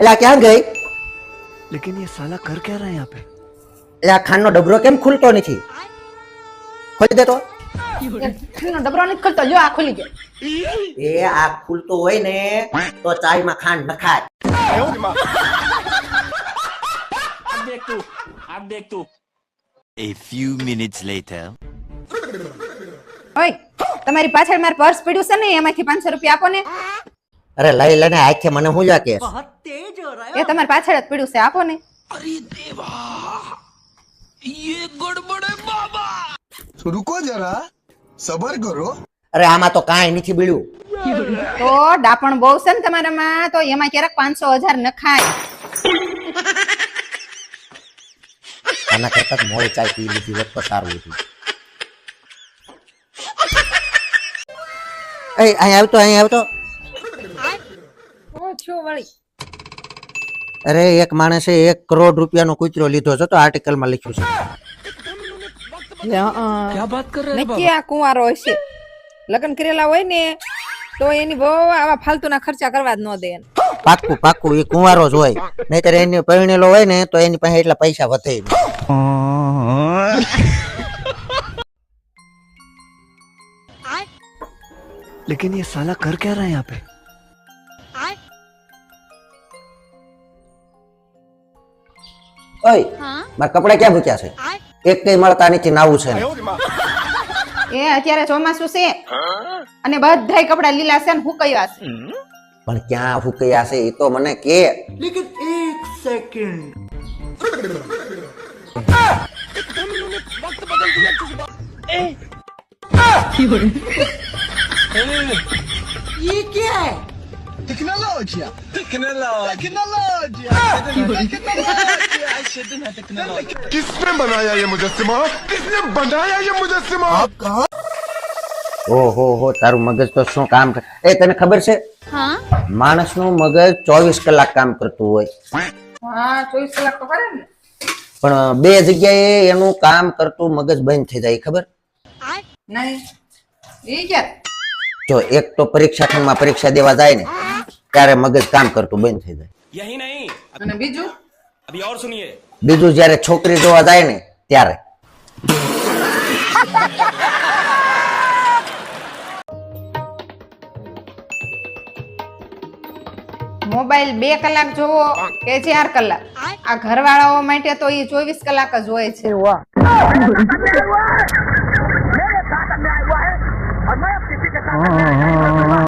એટલે આ ક્યાં ગઈ लेकिन ये साला कर क्या रहा है यहाँ पे એટલે આ ખાંડનો ડબરો કેમ ખુલતો નથી ખોલી દે તો ખાંડનો ડબરો નથી ખોલતો જો આ ખુલી ગયો એ આ ખુલતું હોય ને તો ચાયમાં ખાંડ નખાય A few minutes later. ઓય તમારી પાછળ મારું પર્સ પડ્યું છે ને એમાંથી પાંચસો રૂપિયા આપો ને અરે લઈ લઈને આખે મને હું જા કે એ તમારી પાછળ જ પડ્યું છે આપો ને. અરે દેવા યે ગડબડે બાબા. રૂકો જરા સબર કરો. અરે આમાં તો કાંઈ નથી બીડ્યું તો ડાપણ બહુ છે ને તમારામાં? તો એમાં ક્યારેક પાંચસો હજાર નખાય. આના કરતા મોય ચાય પી લીધી હોત તો સારું હતું. અહીં આવતો અહીં આવતો. છું વળી. અરે એક માણસે એક કરોડ રૂપિયાનો કૂતરો લીધો છે તો આર્ટિકલમાં લખ્યું છે क्या बात कर रहे નક્કી આ કુંવારો હશે લગ્ન કરેલા હોય ને તો એની બહુ આવા ફાલતુના ખર્ચા કરવા જ ન દે એને. પાક્કું પાક્કું એ કુંવારો જ હોય નહીતર એની પરણેલો હોય ને તો એની પાસે એટલા પૈસા વધે નહીં. लेकिन ये साला कर क्या रहा है यहाँ पे ઓય મારા કપડા ક્યાં મૂક્યા છે? એક કઈ મળતા નથી નાવું છે એ અત્યારે ચોમાસું છે. અને બધાય કપડા લીલા છે ને હુકૈયા છે. પણ ક્યાં ફૂકયા છે એ તો મને કે. टेक्नोलॉजिया टेक्नोलॉजिया टेक्नोलॉजिया किसने बनाया ये मुजस्सिमा किसने बनाया ये मुजस्सिमा आप कहा ઓહો હો તારું મગજ તો શું કામ કરે એ તને ખબર છે માણસનું મગજ ચોવીસ કલાક કામ કરતું હોય હા ચોવીસ કલાક તો કરે ને પણ બે જગ્યાએ એનું કામ કરતું મગજ બંધ થઈ જાય ખબર નહીં એ ક્યારે જો એક તો પરીક્ષા ખંડમાં પરીક્ષા દેવા જાય ને ત્યારે મગજ કામ કરતું બંધ થઈ જાય यही नहीं અને બીજું अभी और सुनिए બીજું જ્યારે છોકરી જોવા જાય ને ત્યારે મોબાઈલ બે કલાક જોવો કે ચાર કલાક આ ઘરવાળાઓ માટે તો એ ચોવીસ કલાક જ હોય છે हाँ